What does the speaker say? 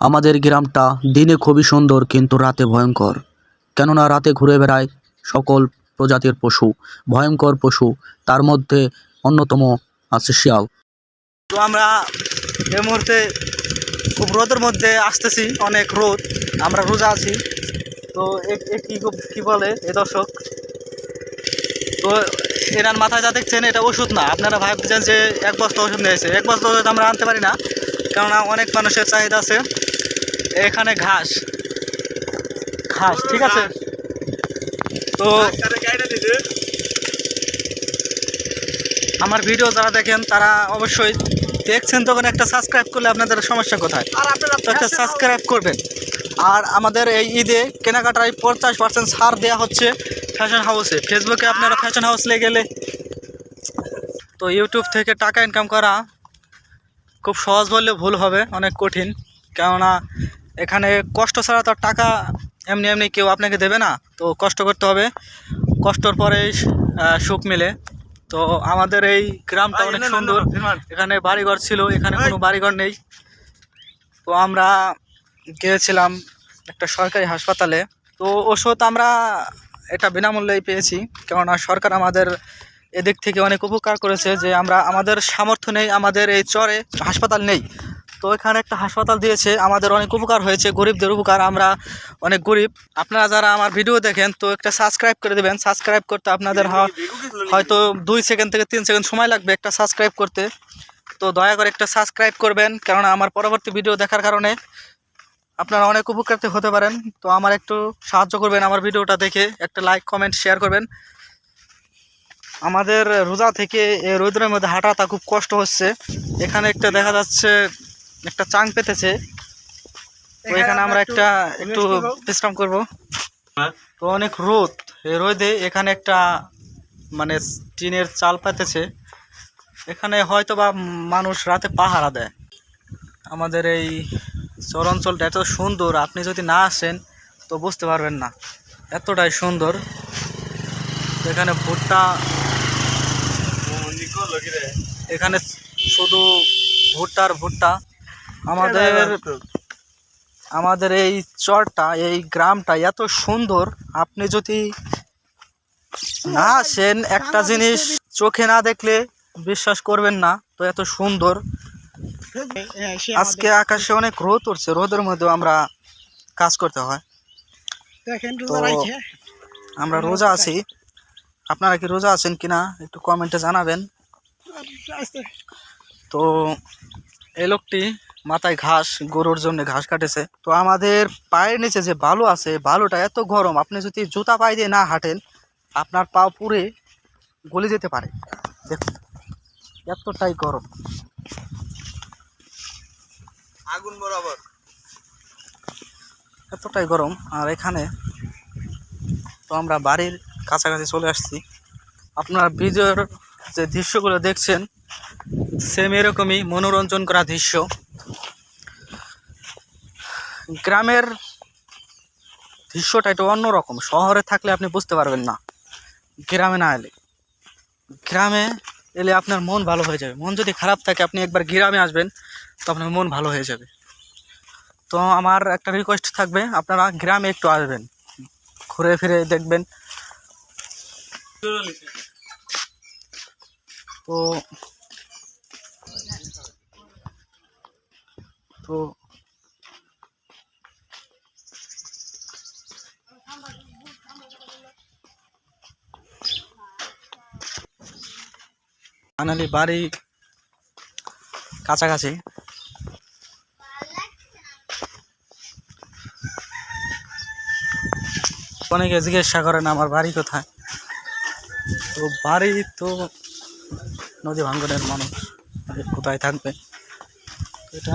আমাদের গ্রামটা দিনে খুবই সুন্দর কিন্তু রাতে ভয়ঙ্কর। কেননা রাতে ঘুরে বেড়ায় সকল প্রজাতির পশু, ভয়ঙ্কর পশু, তার মধ্যে অন্যতম আছে শিয়াল। তো আমরা এই মুহূর্তে খুব রোদের মধ্যে আসতেছি, অনেক রোদ, আমরা রোজা আছি। তো কি কি বলে এ দর্শক? তো এনার মাথায় যা দেখছেন এটা ওষুধ না। আপনারা ভাবছেন যে এক বস্তা ওষুধ নিয়েছে এক বস্তা ওষুধ আমরা আনতে পারি না। কেননা অনেক মানুষের চাহিদা আছে। এখানে ঘাস। ঘাস ঠিক আছে। তো আমার ভিডিও যারা দেখেন তারা অবশ্যই দেখছেন তখন একটা সাবস্ক্রাইব করলে আপনাদের সমস্যা কোথায়? তো একটা সাবস্ক্রাইব করবেন। আর আমাদের এই ঈদে কেনাকাটায় পঞ্চাশ পার্সেন্ট ছাড় দেওয়া হচ্ছে ফ্যাশন হাউসে ফেসবুকে আপনারা ফ্যাশন হাউসে গেলে তো ইউটিউব থেকে টাকা ইনকাম করা খুব সহজ বললে ভুল হবে অনেক কঠিন। কেননা এখানে কষ্ট ছাড়া তো টাকা এমনি এমনি কেউ আপনাকে দেবে না। তো কষ্ট করতে হবে। কষ্টর পরেই সুখ মিলে। তো আমাদের এই গ্রামটা অনেক সুন্দর। এখানে বাড়িঘর ছিল এখানে কোনো বাড়িঘর নেই। তো আমরা গিয়েছিলাম একটা সরকারি হাসপাতালে। তো ওষুধ আমরা এটা বিনামূল্যেই পেয়েছি। কেননা সরকার আমাদের এদিক থেকে অনেক উপকার করেছে যে আমরা আমাদের সামর্থ্য নেই আমাদের এই চরে হাসপাতাল নেই। তো এখানে একটা হাসপাতাল দিয়েছে, আমাদের অনেক উপকার হয়েছে, গরিবদের উপকার, আমরা অনেক গরিব। আপনারা যারা আমার ভিডিও দেখেন, তো একটা সাবস্ক্রাইব করে দেবেন। সাবস্ক্রাইব করতে আপনাদের হয়তো দুই সেকেন্ড থেকে তিন সেকেন্ড সময় লাগবে একটা সাবস্ক্রাইব করতে। তো দয়া করে একটা সাবস্ক্রাইব করবেন, কেননা আমার পরবর্তী ভিডিও দেখার কারণে আপনারা অনেক উপকৃত হতে পারেন। তো আমার একটু সাহায্য করবেন আমার ভিডিওটা দেখে, একটা লাইক কমেন্ট শেয়ার করবেন। আমাদের রোজা থেকে এই রোদের মধ্যে হাঁটাটা খুব কষ্ট হচ্ছে। এখানে একটা দেখা যাচ্ছে একটা চাং পেতেছে। তো এখানে আমরা একটা একটু বিশ্রাম করব। তো অনেক রোদ। এই রোদে এখানে একটা মানে টিনের চাল পেতেছে। এখানে হয়তো বা মানুষ রাতে পাহারা দেয়। আমাদের এই চরাঞ্চলটা এত সুন্দর আপনি যদি না আসেন তো বুঝতে পারবেন না। এতটাই সুন্দর। এখানে ভুট্টা এখানে শুধু ভুট্টার ভুট্টা। আমাদের আমাদের এই চরটা এই গ্রামটা এত সুন্দর। আপনি যদি না আসেন একটা জিনিস চোখে না দেখলে বিশ্বাস করবেন না তো এত সুন্দর। আজকে আকাশে অনেক রোদ উঠছে রোদের মধ্যেও আমরা কাজ করতে হয়। দেখেন তো আমরা রোজা আছি। আপনারা কি রোজা আছেন কিনা একটু কমেন্টে জানাবেন। তো এই লোকটি মাথায় ঘাস গরুর জন্য ঘাস কাটেছে। তো আমাদের পায়ের নিচে যে বালু আছে বালুটা এত গরম আপনি যদি জুতা পায়ে দিয়ে না হাঁটেন আপনার পা পুড়ে গলে যেতে পারে। দেখুন এতটাই গরম। আগুন বরাবর। এতটাই গরম আর এখানে তো আমরা বাড়ির কাছাকাছি চলে আসছি। আপনার ভিডিওর যে দৃশ্যগুলো দেখছেন সেম এরকমই মনোরঞ্জন করা দৃশ্য। গ্রামের দৃশ্যটা একটু অন্যরকম শহরে থাকলে আপনি বুঝতে পারবেন না। গ্রামে না এলে। গ্রামে এলে আপনার মন ভালো হয়ে যাবে। মন যদি খারাপ থাকে, আপনি একবার গ্রামে আসবেন, তো আপনার মন ভালো হয়ে যাবে। তো আমার একটা রিকোয়েস্ট থাকবে, আপনারা গ্রামে একটু আসবেন। ঘুরে ফিরে দেখবেন। তো তো ফাইনালি বাড়ি কাছাকাছি। অনেকে জিজ্ঞাসা করেন, আমার বাড়ি কোথায়? তো বাড়ি তো নদী ভাঙ্গনের মানুষ, কোথায় থাকবে? এটা